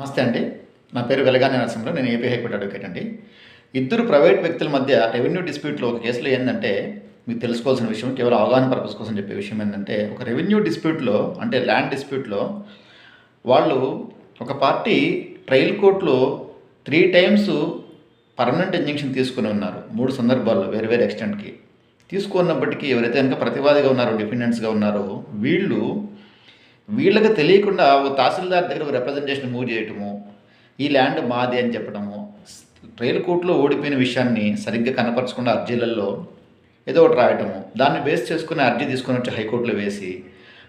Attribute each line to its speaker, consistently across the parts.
Speaker 1: నమస్తే అండి. నా పేరు వెలగాని నరసింహరావు నేను ఏపీ హైకోర్టు అడ్వకేట్ అండి. ఇద్దరు ప్రైవేట్ వ్యక్తుల మధ్య రెవెన్యూ డిస్ప్యూట్లో ఒక కేసులో ఏంటంటే మీకు తెలుసుకోవాల్సిన విషయం కేవలం అవగాహన పర్పస్ కోసం చెప్పే విషయం ఏంటంటే ఒక రెవెన్యూ డిస్ప్యూట్లో అంటే ల్యాండ్ డిస్ప్యూట్లో వాళ్ళు ఒక పార్టీ ట్రయల్ కోర్టులో త్రీ టైమ్స్ పర్మనెంట్ ఇంజంక్షన్ తీసుకుని ఉన్నారు. మూడు సందర్భాల్లో వేరే వేరే ఎక్స్టెంట్కి. తీసుకున్నప్పటికీ ఎవరైతే కనుక ప్రతివాదిగా ఉన్నారో డిఫెండెంట్స్గా ఉన్నారో వీళ్ళు వీళ్ళకి తెలియకుండా ఓ తహసీల్దార్ దగ్గర ఒక రిప్రజెంటేషన్ మూవ్ చేయటము ఈ ల్యాండ్ మాది అని చెప్పడము ట్రయల్ కోర్టులో ఓడిపోయిన విషయాన్ని సరిగ్గా కనపరచకుండా అర్జీలలో ఏదో ఒకటి రాయటము దాన్ని బేస్ చేసుకుని అర్జీ తీసుకొని వచ్చి హైకోర్టులో వేసి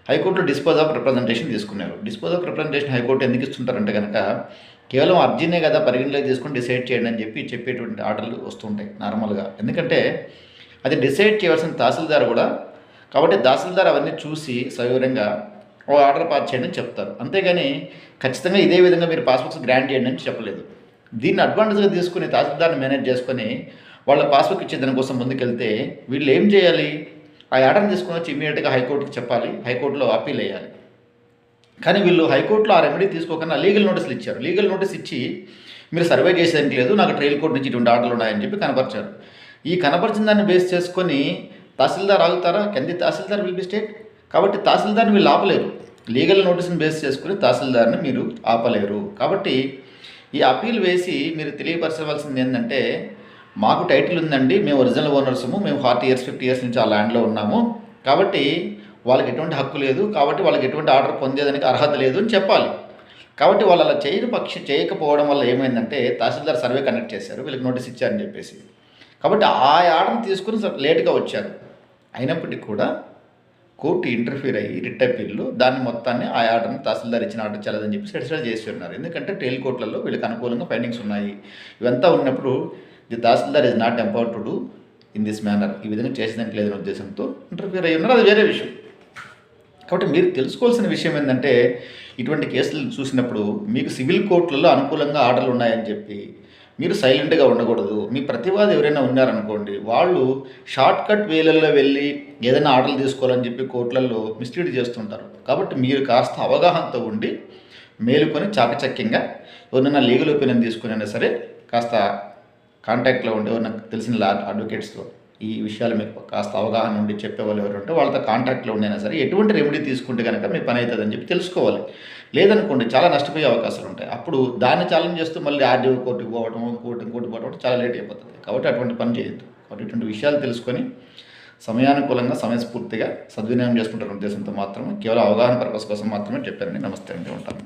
Speaker 1: హైకోర్టులో డిస్పోజ్ ఆఫ్ రిప్రజెంటేషన్ తీసుకున్నారు. Dispose of representation high court ఎందుకు ఇస్తుంటారంటే కనుక కేవలం అర్జీనే కదా పరిగణలోకి తీసుకొని డిసైడ్ చేయండి అని చెప్పి చెప్పేటువంటి ఆర్డర్లు వస్తుంటాయి నార్మల్గా. ఎందుకంటే అది డిసైడ్ చేయవలసిన తహసీల్దార్ కూడా కాబట్టి తహసీల్దార్ అవన్నీ చూసి సవివరంగా ఓ ఆర్డర్ పాస్ చేయండి అని చెప్తారు. అంతేగాని ఖచ్చితంగా ఇదే విధంగా మీరు పాస్బుక్స్ గ్రాంట్ చేయండి అని చెప్పలేదు. దీన్ని అడ్వాంటేజ్గా తీసుకుని తహసీల్దార్ని మేనేజ్ చేసుకొని వాళ్ళ పాస్బుక్ ఇచ్చే దానికోసం ముందుకెళ్తే వీళ్ళు ఏం చేయాలి? ఆ ఆర్డర్ని తీసుకొని వచ్చి ఇమీడియట్గా హైకోర్టుకి చెప్పాలి. హైకోర్టులో అప్పీల్ వేయాలి. కానీ వీళ్ళు హైకోర్టులో ఆ రెమెడీ తీసుకోకుండా లీగల్ నోటీసులు ఇచ్చారు. లీగల్ నోటీస్ ఇచ్చి మీరు సర్వే చేసేదానికి లేదు నాకు ట్రయల్ కోర్టు నుంచి ఇటువంటి ఆర్డర్లు ఉన్నాయని చెప్పి కనపరిచారు. ఈ కనపరిచిన దాన్ని బేస్ చేసుకొని tahsildar ఆగుతారా? Can tahsildar will be state కాబట్టి తహసీల్దార్ని వీళ్ళు ఆపలేరు. లీగల్ నోటీస్ని బేస్ చేసుకుని తహసీల్దార్ని మీరు ఆపలేరు. కాబట్టి ఈ అప్పీల్ వేసి మీరు తెలియపరచవలసింది ఏంటంటే మాకు టైటిల్ ఉందండి మేము ఒరిజినల్ ఓనర్సము మేము ఫార్టీ ఇయర్స్ ఫిఫ్టీ ఇయర్స్ నుంచి ఆ ల్యాండ్లో ఉన్నాము. కాబట్టి వాళ్ళకి ఎటువంటి హక్కు లేదు కాబట్టి వాళ్ళకి ఎటువంటి ఆర్డర్ పొందేదానికి అర్హత లేదు అని చెప్పాలి. కాబట్టి వాళ్ళు అలా చేయని పక్ష చేయకపోవడం వల్ల ఏమైందంటే తహసీల్దార్ సర్వే కండక్ట్ చేశారు వీళ్ళకి నోటీస్ ఇచ్చారని చెప్పేసి. కాబట్టి ఆ ఆర్డర్ని తీసుకుని లేట్గా వచ్చారు. అయినప్పటికీ కూడా కోర్టు ఇంటర్ఫీర్ అయ్యి రిట్ అప్పీల్లో దాన్ని మొత్తాన్ని ఆ ఆర్డర్ని తహసీల్దార్ ఇచ్చిన ఆర్డర్ చల్లదని చెప్పి సెటిస్ఫై చేసి ఉన్నారు ఎందుకంటే టెయిల్ కోర్టులలో వీళ్ళకి అనుకూలంగా ఫైండింగ్స్ ఉన్నాయి. ఇవంతా ఉన్నప్పుడు the tahsildar is not empower to do in this manner ఈ విధంగా చేసేదానికి లేదనే ఉద్దేశంతో ఇంటర్ఫీర్ అయ్యి ఉన్నారు. అది వేరే విషయం. కాబట్టి మీరు తెలుసుకోవాల్సిన విషయం ఏంటంటే ఇటువంటి కేసులు చూసినప్పుడు మీకు సివిల్ కోర్టులలో అనుకూలంగా ఆర్డర్లు ఉన్నాయని చెప్పి మీరు సైలెంట్గా ఉండకూడదు. మీ ప్రతివాది ఎవరైనా ఉన్నారనుకోండి వాళ్ళు షార్ట్ కట్ వేలల్లో వెళ్ళి ఏదైనా ఆర్డర్లు తీసుకోవాలని చెప్పి కోర్టులలో మిస్లీడ్ చేస్తుంటారు. కాబట్టి మీరు కాస్త అవగాహనతో ఉండి మేలుకొని చాకచక్యంగా ఎవరైనా లీగల్ ఒపీనియన్ తీసుకునైనా సరే కాస్త కాంటాక్ట్లో ఉండి ఎవరైనా తెలిసిన లా అడ్వకేట్స్తో ఈ విషయాలు మీకు కాస్త అవగాహన ఉండి చెప్పేవాళ్ళు ఎవరు ఉంటే వాళ్ళతో కాంటాక్ట్లో ఉండైనా సరే ఎటువంటి రెమెడీ తీసుకుంటే కనుక మీ పని అవుతుందని చెప్పి తెలుసుకోవాలి. లేదనుకోండి చాలా నష్టపోయే అవకాశాలు ఉంటాయి. అప్పుడు దాన్ని ఛాలెంజ్ చేస్తూ మళ్ళీ ఆర్డీఓ కోర్టుకు పోవడం కోర్టు కోర్టు పోవడం చాలా లేట్ అయిపోతుంది. కాబట్టి అటువంటి పని చేయొద్దు. కాబట్టి ఇటువంటి విషయాలు తెలుసుకొని సమయానుకూలంగా సమయస్ఫూర్తిగా సద్వినియోగం చేసుకుంటున్న ఉద్దేశంతో మాత్రమే కేవలం అవగాహన పర్పస్ కోసం మాత్రమే చెప్పారండి నమస్తే అండి. ఉంటానండి.